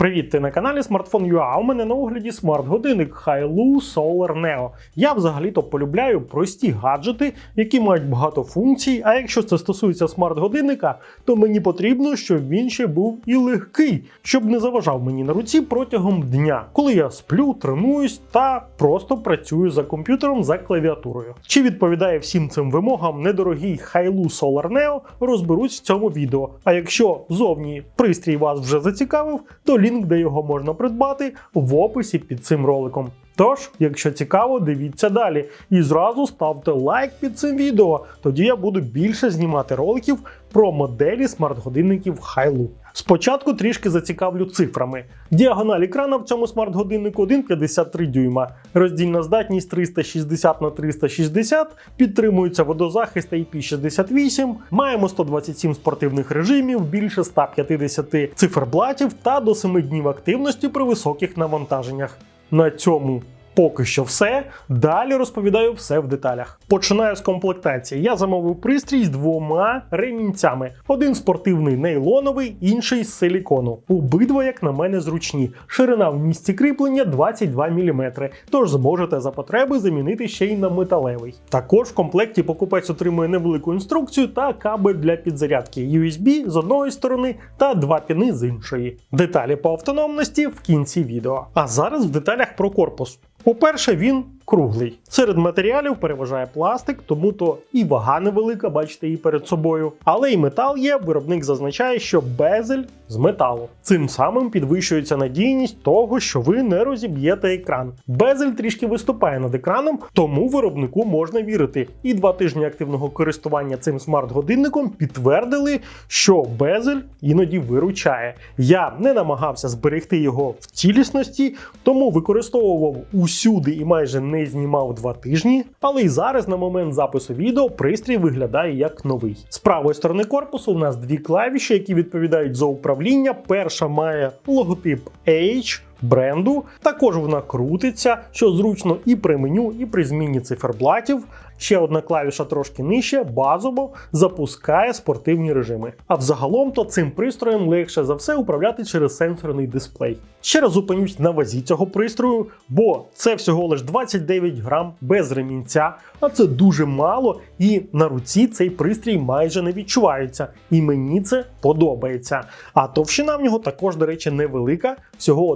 Привіт, ти на каналі Smartphone UA. У мене на огляді смарт-годинник Hailu Solar Neo. Я взагалі-то полюбляю прості гаджети, які мають багато функцій. А якщо це стосується смарт-годинника, то мені потрібно, щоб він ще був і легкий, щоб не заважав мені на руці протягом дня, коли я сплю, тренуюсь та просто працюю за комп'ютером за клавіатурою. Чи відповідає всім цим вимогам недорогий Hailu Solar Neo, розберусь в цьому відео. А якщо зовні пристрій вас вже зацікавив, то лінк, де його можна придбати, в описі під цим роликом. Тож, якщо цікаво, дивіться далі і зразу ставте лайк під цим відео. Тоді я буду більше знімати роликів про моделі смарт-годинників Hailu. Спочатку трішки зацікавлю цифрами. Діагональ екрана в цьому смарт-годиннику 1,53 дюйма. Роздільна здатність 360 на 360, підтримується водозахист IP68, маємо 127 спортивних режимів, більше 150 циферблатів та до 7 днів активності при високих навантаженнях. На цьому поки що все. Далі розповідаю все в деталях. Починаю з комплектації. Я замовив пристрій з двома ремінцями: один спортивний нейлоновий, інший з силікону. Обидва, як на мене, зручні. Ширина в місці кріплення 22 мм, тож зможете за потреби замінити ще й на металевий. Також в комплекті покупець отримує невелику інструкцію та кабель для підзарядки USB з одної сторони та два піни з іншої. Деталі по автономності в кінці відео. А зараз в деталях про корпус. По-перше, він круглий. Серед матеріалів переважає пластик, тому то і вага невелика, бачите її перед собою. Але і метал є. Виробник зазначає, що безель з металу. Цим самим підвищується надійність того, що ви не розіб'єте екран. Безель трішки виступає над екраном, тому виробнику можна вірити. І два тижні активного користування цим смарт-годинником підтвердили, що безель іноді виручає. Я не намагався зберегти його в цілісності, тому використовував усюди і майже не знімав два тижні. Але і зараз, на момент запису відео, пристрій виглядає як новий. З правої сторони корпусу у нас дві клавіші, які відповідають за управління. Перша має логотип H. Бренду також вона крутиться, що зручно і при меню, і при зміні циферблатів. Ще одна клавіша трошки нижче, базово запускає спортивні режими. А взагалом то цим пристроєм легше за все управляти через сенсорний дисплей. Ще раз зупинюсь на вазі цього пристрою, бо це всього лиш 29 грам без ремінця, а це дуже мало, і на руці цей пристрій майже не відчувається. І мені це подобається. А товщина в нього також, до речі, невелика, всього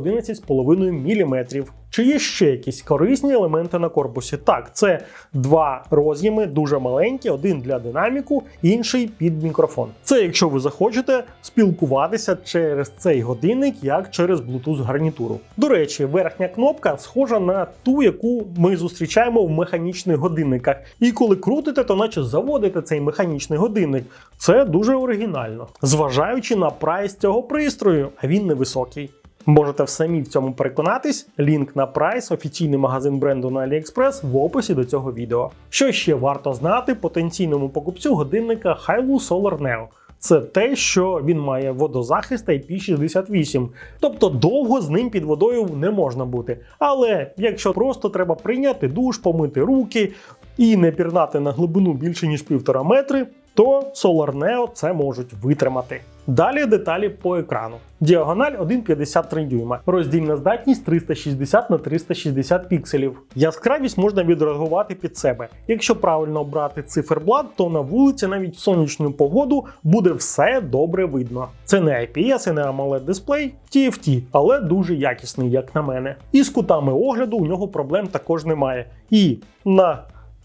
11,5 мм. Чи є ще якісь корисні елементи на корпусі? Так, це два роз'єми, дуже маленькі, один для динаміку, інший під мікрофон. Це якщо ви захочете спілкуватися через цей годинник, як через Bluetooth гарнітуру. До речі, верхня кнопка схожа на ту, яку ми зустрічаємо в механічних годинниках. І коли крутите, то наче заводите цей механічний годинник. Це дуже оригінально, зважаючи на прайс цього пристрою, а він невисокий. Можете самі в цьому переконатись. Лінк на прайс, офіційний магазин бренду на AliExpress в описі до цього відео. Що ще варто знати потенційному покупцю годинника Hailu Solar Neo? Це те, що він має водозахист IP68, тобто довго з ним під водою не можна бути. Але якщо просто треба прийняти душ, помити руки і не пірнати на глибину більше ніж півтора метри, то Solar Neo це можуть витримати. Далі деталі по екрану. Діагональ 1,53 дюйма, роздільна здатність 360 на 360 пікселів. Яскравість можна відреагувати під себе. Якщо правильно обрати циферблат, то на вулиці навіть в сонячну погоду буде все добре видно. Це не IPS і не AMOLED дисплей, TFT, але дуже якісний, як на мене. І з кутами огляду у нього проблем також немає. І на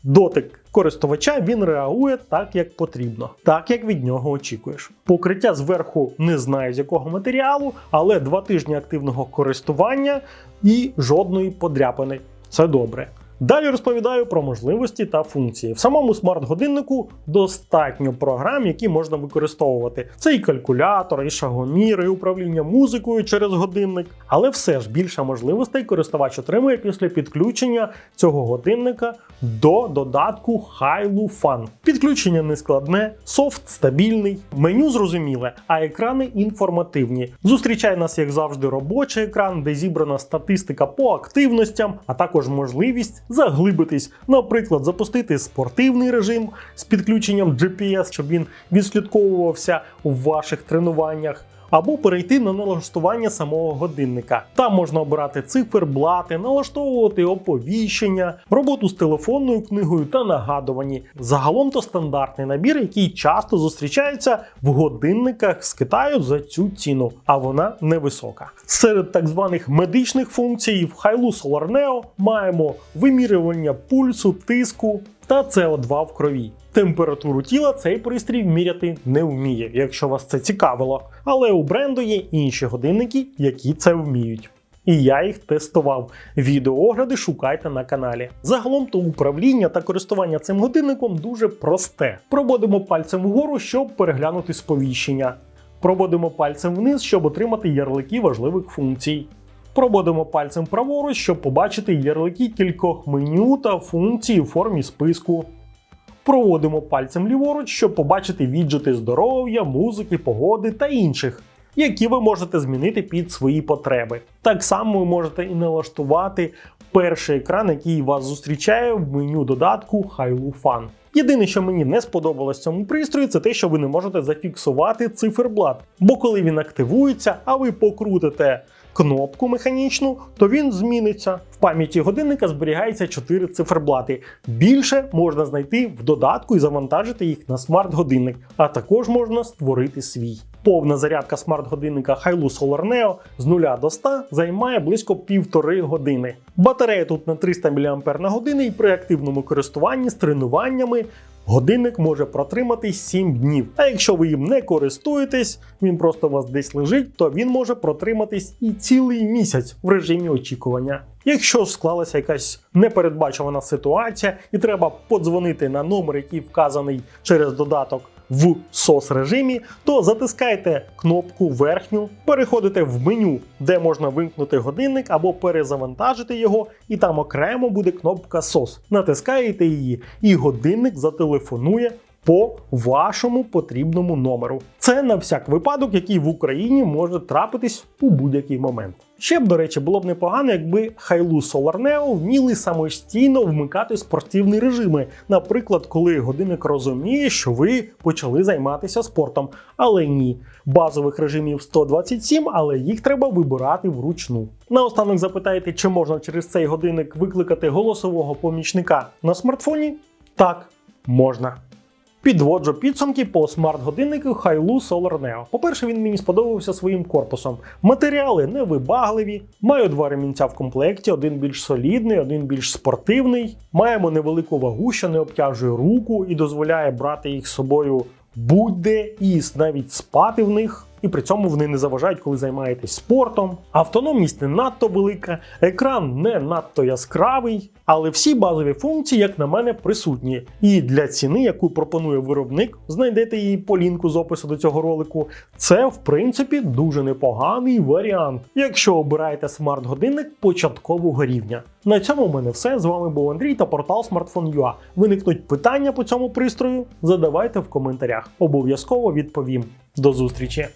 дотик користувача він реагує так, як потрібно, так як від нього очікуєш. Покриття зверху не знаю з якого матеріалу, але два тижні активного користування і жодної подряпини. Це добре. Далі розповідаю про можливості та функції. В самому смарт-годиннику достатньо програм, які можна використовувати. Це і калькулятор, і шагомір, і управління музикою через годинник. Але все ж більше можливостей користувач отримує після підключення цього годинника до додатку Hailu Fun. Підключення не складне, софт стабільний, меню зрозуміле, а екрани інформативні. Зустрічає нас, як завжди, робочий екран, де зібрана статистика по активностям, а також можливість заглибитись, наприклад, запустити спортивний режим з підключенням GPS, щоб він відслідковувався у ваших тренуваннях. Або перейти на налаштування самого годинника. Там можна обирати циферблати, налаштовувати оповіщення, роботу з телефонною книгою та нагадувані. Загалом то стандартний набір, який часто зустрічається в годинниках з Китаю за цю ціну, а вона невисока. Серед так званих медичних функцій в Hailu Solar Neo маємо вимірювання пульсу, тиску та СО2 в крові. Температуру тіла цей пристрій міряти не вміє, якщо вас це цікавило. Але у бренду є інші годинники, які це вміють. І я їх тестував. Відеоогляди шукайте на каналі. Загалом то управління та користування цим годинником дуже просте. Проводимо пальцем вгору, щоб переглянути сповіщення. Проводимо пальцем вниз, щоб отримати ярлики важливих функцій. Проводимо пальцем праворуч, щоб побачити ярлики кількох меню та функцій у формі списку. Проводимо пальцем ліворуч, щоб побачити віджити здоров'я, музики, погоди та інших, які ви можете змінити під свої потреби. Так само ви можете і налаштувати перший екран, який вас зустрічає в меню додатку Hailu Fun. Єдине, що мені не сподобалось цьому пристрої, це те, що ви не можете зафіксувати циферблат. Бо коли він активується, а ви покрутите кнопку механічну, то він зміниться. В пам'яті годинника зберігається 4 циферблати. Більше можна знайти в додатку і завантажити їх на смарт-годинник, а також можна створити свій. Повна зарядка смарт-годинника Hailu Solar Neo з 0 до 100 займає близько півтори години. Батарея тут на 300 мАч і при активному користуванні з тренуваннями годинник може протримати 7 днів. А якщо ви їм не користуєтесь, він просто у вас десь лежить, то він може протриматись і цілий місяць в режимі очікування. Якщо склалася якась непередбачувана ситуація, і треба подзвонити на номер, який вказаний через додаток в сос режимі, то затискайте кнопку верхню, переходите в меню, де можна вимкнути годинник або перезавантажити його, і там окремо буде кнопка SOS. Натискаєте її, і годинник зателефонує. По вашому потрібному номеру. Це на всяк випадок, який в Україні може трапитись у будь-який момент. Ще б, до речі, було б непогано, якби Solar Neo вміли самостійно вмикати спортивні режими. Наприклад, коли годинник розуміє, що ви почали займатися спортом. Але ні, базових режимів 127, але їх треба вибирати вручну. Наостанок запитаєте, чи можна через цей годинник викликати голосового помічника на смартфоні? Так, можна. Підводжу підсумки по смарт-годиннику Hailu Solar Neo. По-перше, він мені сподобався своїм корпусом. Матеріали невибагливі, маю два ремінця в комплекті, один більш солідний, один більш спортивний. Маємо невелику вагу, що не обтяжує руку і дозволяє брати їх з собою будь-де і навіть спати в них. І при цьому вони не заважають, коли займаєтесь спортом. Автономність не надто велика, екран не надто яскравий, але всі базові функції, як на мене, присутні. І для ціни, яку пропонує виробник, знайдете її по лінку з опису до цього ролику. Це в принципі дуже непоганий варіант, якщо обираєте смарт-годинник початкового рівня. На цьому в мене все. З вами був Андрій та портал Smartphone.ua. Виникнуть питання по цьому пристрою? Задавайте в коментарях. Обов'язково відповім. До зустрічі!